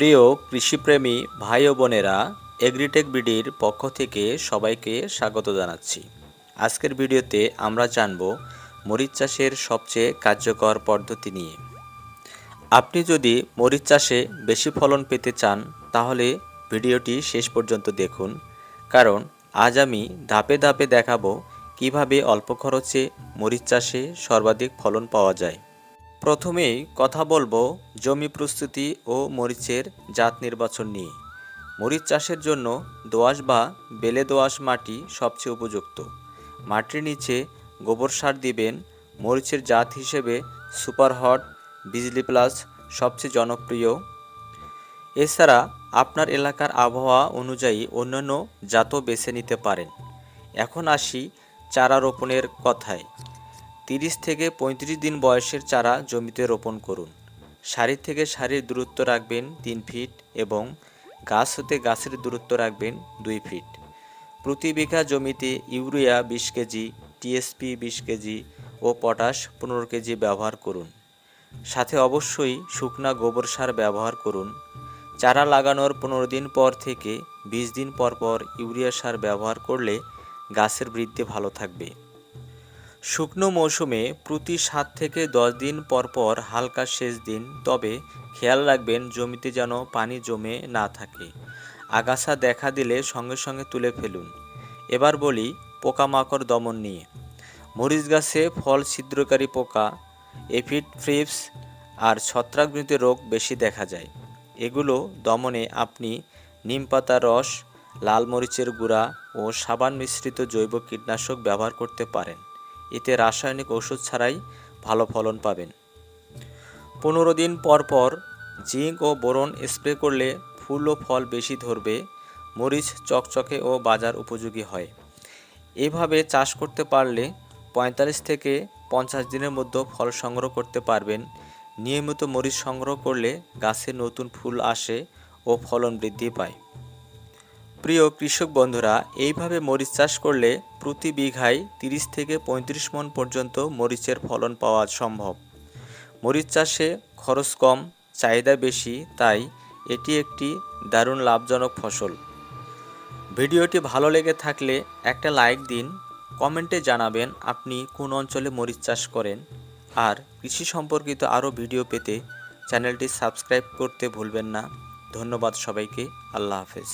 প্রিয় কৃষিপ্রেমী ভাই ও বোনেরা, এগ্রিটেক বিডির পক্ষ থেকে সবাইকে স্বাগত জানাচ্ছি। আজকের ভিডিওতে আমরা জানব মরিচ চাষের সবচেয়ে কার্যকর পদ্ধতি নিয়ে। আপনি যদি মরিচ চাষে বেশি ফলন পেতে চান, তাহলে ভিডিওটি শেষ পর্যন্ত দেখুন, কারণ আজ আমি ধাপে ধাপে দেখাবো কীভাবে অল্প খরচে মরিচ চাষে সর্বাধিক ফলন পাওয়া যায়। প্রথমেই কথা বলব জমি প্রস্তুতি ও মরিচের জাত নির্বাচন নিয়ে। মরিচ চাষের জন্য দোআঁশ বা বেলে দোআঁশ মাটি সবচেয়ে উপযুক্ত। মাটির নিচে গোবর সার দিবেন মরিচের জাত হিসেবে সুপার হট, বিজলি প্লাস সবচেয়ে জনপ্রিয়। এছাড়া আপনার এলাকার আবহাওয়া অনুযায়ী অন্যান্য জাতও বেছে নিতে পারেন। এখন আসি চারা রোপণের কথায়। তিরিশ থেকে পঁয়ত্রিশ দিন বয়সের চারা জমিতে রোপণ করুন। সারি থেকে সারির দূরত্ব রাখবেন তিন ফিট এবং গাছ হতে গাছের দূরত্ব রাখবেন দুই ফিট। প্রতি বিঘা জমিতে ইউরিয়া বিশ কেজি, টিএসপি বিশ কেজি ও পটাশ পনেরো কেজি ব্যবহার করুন। সাথে অবশ্যই শুকনা গোবর সার ব্যবহার করুন। চারা লাগানোর পনেরো দিন পর থেকে বিশ দিন পর পর ইউরিয়া সার ব্যবহার করলে গাছের বৃদ্ধি ভালো থাকবে। শুকনো মৌসুমে প্রতি সাত থেকে দশ দিন পর পর হালকা সেচ দিন, তবে খেয়াল রাখবেন জমিতে যেন পানি জমে না থাকে। আগাছা দেখা দিলে সঙ্গে সঙ্গে তুলে ফেলুন। এবার বলি পোকামাকড় দমন নিয়ে। মরিচ গাছে ফল ছিদ্রকারী পোকা, এফিড ফ্রিপস আর ছত্রাকজনিত রোগ বেশি দেখা যায়। এগুলো দমনে আপনি নিম পাতার রস, লাল মরিচের গুঁড়া ও সাবান মিশ্রিত জৈব কীটনাশক ব্যবহার করতে পারেন। এতে রাসায়নিক ওষুধ ছাড়াই ভালো ফলন পাবেন। পনেরো দিন পর পর জিঙ্ক ও বোরন স্প্রে করলে ফুল ও ফল বেশি ধরবে, মরিচ চকচকে ও বাজার উপযোগী হয়। এভাবে চাষ করতে পারলে পঁয়তাল্লিশ থেকে পঞ্চাশ দিনের মধ্যে ফল সংগ্রহ করতে পারবেন। নিয়মিত মরিচ সংগ্রহ করলে গাছে নতুন ফুল আসে ও ফলন বৃদ্ধি পায়। প্রিয় কৃষক বন্ধুরা, এইভাবে মরিচ চাষ করলে প্রতি বিঘায় তিরিশ থেকে পঁয়ত্রিশ মন পর্যন্ত মরিচের ফলন পাওয়া সম্ভব। মরিচ চাষে খরচ কম, চাহিদা বেশি, তাই এটি একটি দারুণ লাভজনক ফসল। ভিডিওটি ভালো লেগে থাকলে একটা লাইক দিন, কমেন্টে জানাবেন আপনি কোন অঞ্চলে মরিচ চাষ করেন। আর কৃষি সম্পর্কিত আরও ভিডিও পেতে চ্যানেলটি সাবস্ক্রাইব করতে ভুলবেন না। ধন্যবাদ সবাইকে, আল্লাহ হাফেজ।